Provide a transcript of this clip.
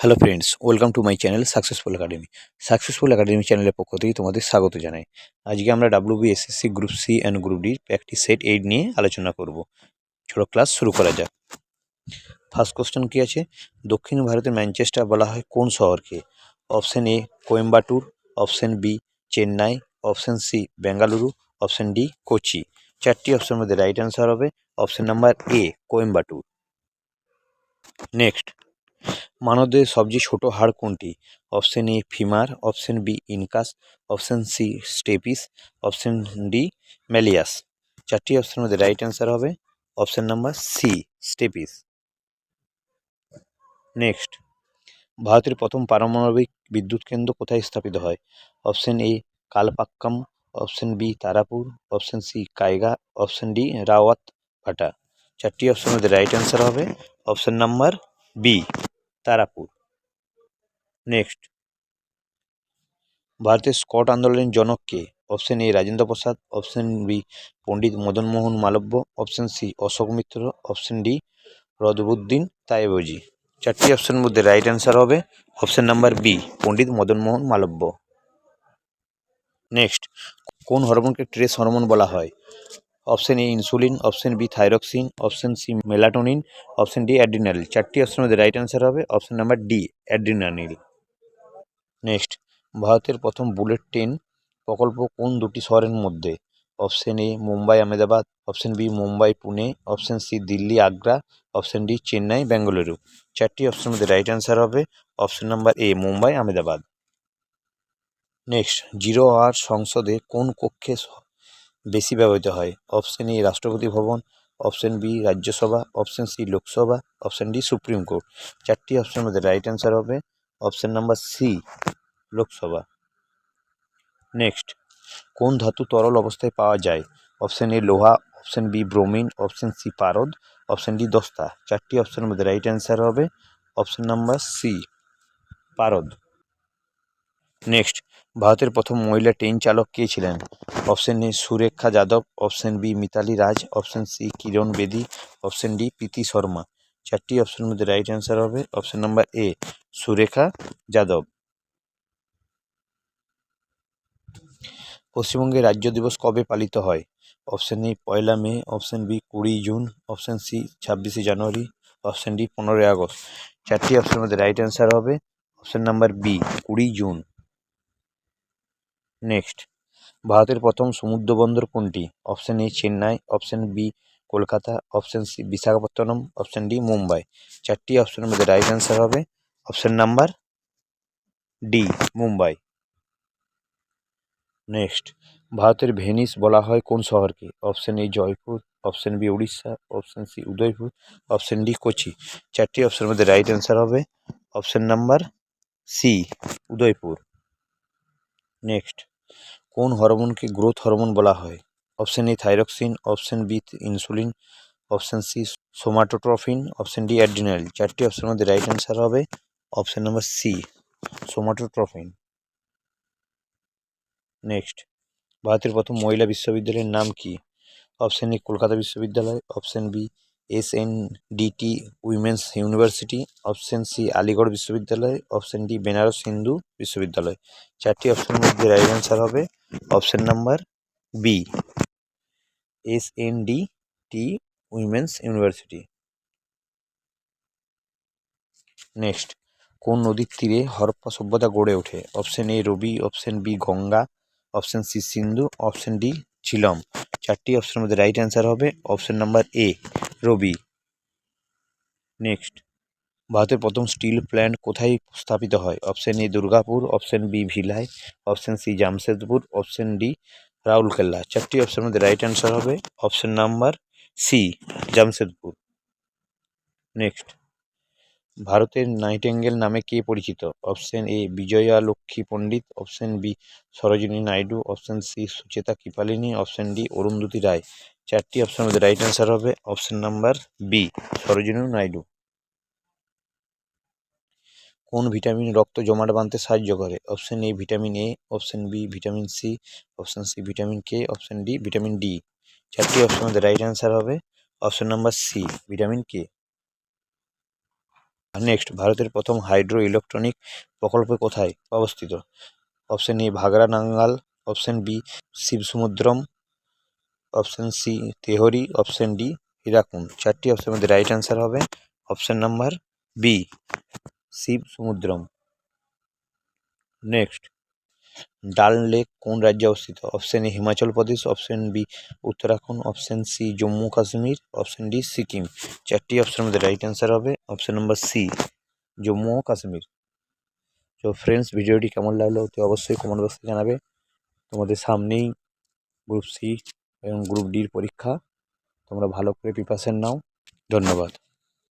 Hello friends welcome to my channel successful academy successful academy চ্যানেলের পক্ষ থেকে তোমাদের স্বাগত জানাই। আজকে আমরা WB SSC group C and group D practice set eight নিয়ে আলোচনা করব। চলো ক্লাস শুরু করা যাক। ফার্স্ট কোশ্চেন কী আছে? দক্ষিণ ভারতের ম্যানচেস্টার বলা হয় কোন শহরকে? Option A Coimbatore option B Chennai option C Bengaluru option D Kochi চারটি অপশানের মধ্যে রাইট অ্যান্সার হবে। Option number A Coimbatore next মানবদেহের সবচেয়ে ছোট হাড় কোনটি? Option A, femur, option B, incus, option C, stapes, option D malleus চারটি অপশনের মধ্যে রাইট অ্যান্সার হবে। Option number C, stapes. Next. ভারতের প্রথম পারমাণবিক বিদ্যুৎ কেন্দ্র কোথায় স্থাপিত হয়? Option A, Kalpakkam, option B, Tarapur, option C, Kaiga, option D, Rawatbhata. চারটি অপশনের মধ্যে রাইট অ্যান্সার হবে। Option number B. Tarapur. Next ভারতের স্কট আন্দোলনের জনক কে? Option A Rajendra Prasad. Option B Pandit Madan Mohan Malviya. Option C Ashok Mitra. Option D Badruddin Tyabji চারটি অপশনের মধ্যে রাইট অ্যান্সার হবে। Option number B Pandit Madan Mohan Malviya. Next কোন হরমোনকে stress hormone বলা হয়? Option A insulin, option B thyroxine, option C melatonin, option D adrenaline. চারটি অপশনের মধ্যে রাইট অ্যান্সার হবে, option number D adrenaline. Next ভারতের প্রথম বুলেট ট্রেন প্রকল্প কোন দুটি শহরের মধ্যে? Option A Mumbai, Ahmedabad, option B Mumbai, Pune, option C Delhi, Agra, option D Chennai, Bengaluru. চারটি অপশনের মধ্যে রাইট অ্যান্সার হবে, option number A Mumbai, Ahmedabad. Next zero hour সংসদে কোন কক্ষে বেশি ব্যবহৃত হয়। Option A Rashtrapati Bhavan. Option B Rajya Sabha. Option C Lok Sabha. Option D supreme court চারটি অপশনের মধ্যে রাইট অ্যান্সার হবে। Option number C Lok Sabha. Next কোন ধাতু তরল অবস্থায় পাওয়া যায়? অপশন এ লোহা। Option B bromine option C পারদ। অপশন ডি দস্তা। চারটি অপশনের মধ্যে রাইট অ্যান্সার হবে। অপশন নাম্বার সি পারদ। নেক্সট ভারতের প্রথম মহিলা ট্রেন চালক কে ছিলেন? Option A Surekha Yadav, option B Mithali Raj, option C Kiran Bedi, option D Preeti Sharma. চারটি অপশনের মধ্যে রাইট অ্যান্সার হবে। Option number A, Surekha Yadav. পশ্চিমবঙ্গে রাজ্য দিবস কবে পালিত হয়? অপশন এ, পয়লা মে, অপশন বি, কুড়ি জুন, অপশন সি, ছাব্বিশে জানুয়ারি, অপশন ডি, পনেরোই আগস্ট। চারটি অপশনের মধ্যে রাইট অ্যান্সার হবে। অপশন নাম্বার বি, কুড়ি জুন। নেক্সট। ভারতের প্রথম সমুদ্র বন্দর কোনটি? Option A Chennai, option B Kolkata, option C Visakhapatnam, option D Mumbai. চারটি অপশনের মধ্যে রাইট অ্যান্সার হবে। Option number D Mumbai. Next. ভারতের ভেনিস বলা হয় কোন শহরকে? Option A Jaipur, option B Orissa, option C Udaipur, option D Kochi. চারটি অপশনের মধ্যে রাইট অ্যান্সার হবে। Option number C Udaipur. Next কোন হরমোনকে গ্রোথ হরমোন বলা হয়? Option A thyroxine option B insulin option C somatotropin option D adrenal চারটি অপশনের মধ্যে রাইট অ্যান্সার হবে option number C somatotropin next ভারতের প্রথম মহিলা বিশ্ববিদ্যালয়ের নাম কি? অপশন এ কলকাতা বিশ্ববিদ্যালয় option B S N D T women's university option C Aligarh বিশ্ববিদ্যালয় অপশন ডি বেনারস হিন্দু বিশ্ববিদ্যালয় চারটি অপশনের মধ্যে রাইট অ্যান্সার হবে। Option number B S N D T women's university next কোন নদীর তীরে হরপ্পা সভ্যতা গড়ে ওঠে? Option A Ravi option B Ganga option C Sindhu option D Jhelum. চারটি অপশনের মধ্যে রাইট অ্যান্সার হবে। Option number A Ravi. Next ভারতের প্রথম স্টিল প্ল্যান্ট কোথায় স্থাপিত হয়? Option A Durgapur option B Bhilai option C Jamshedpur option D Rourkela. চারটি অপশনের মধ্যে রাইট অ্যান্সার হবে। Option number C Jamshedpur. Next ভারতের নাইটেঙ্গেল নামে কে পরিচিত? Option A, Vijaya Lakshmi Pandit, option B, Sarojini Naidu, option C, Sucheta Kripalani, option D, Arundhati Roy. চারটি অপশনের মধ্যে রাইট অ্যান্সার হবে। Option number B Sarojini Naidu. কোন ভিটামিন রক্ত জমাট বাঁধতে সাহায্য করে? Option A, vitamin A option B, vitamin C option C, vitamin K option D, vitamin D চারটি অপশনের মধ্যে রাইট অ্যান্সার হবে। Option number C vitamin K next ভারতের প্রথম হাইড্রো ইলেকট্রনিক প্রকল্প কোথায় অবস্থিত? Option A Bhakra Nangal option B Shivasamudram option C Tehri option D Hirakud চারটি অপশনের মধ্যে রাইট অ্যান্সার হবে। Option number B Shivasamudram next Dal lake কোন রাজ্যে অবস্থিত? Option A Himachal Pradesh option B Uttarakhand option C Jammu Kashmir option D Sikkim চারটি অপশনের মধ্যে রাইট অ্যান্সার হবে। অপশন নাম্বার সি জম্মু ও কাশ্মীর তো ফ্রেন্ডস ভিডিওটি কেমন লাগল অতি অবশ্যই কমেন্ট বক্সে জানাবে। তোমাদের সামনেই গ্রুপ সি এবং গ্রুপ ডির পরীক্ষা। তোমরা ভালো করে প্রিপারেশন নাও। ধন্যবাদ।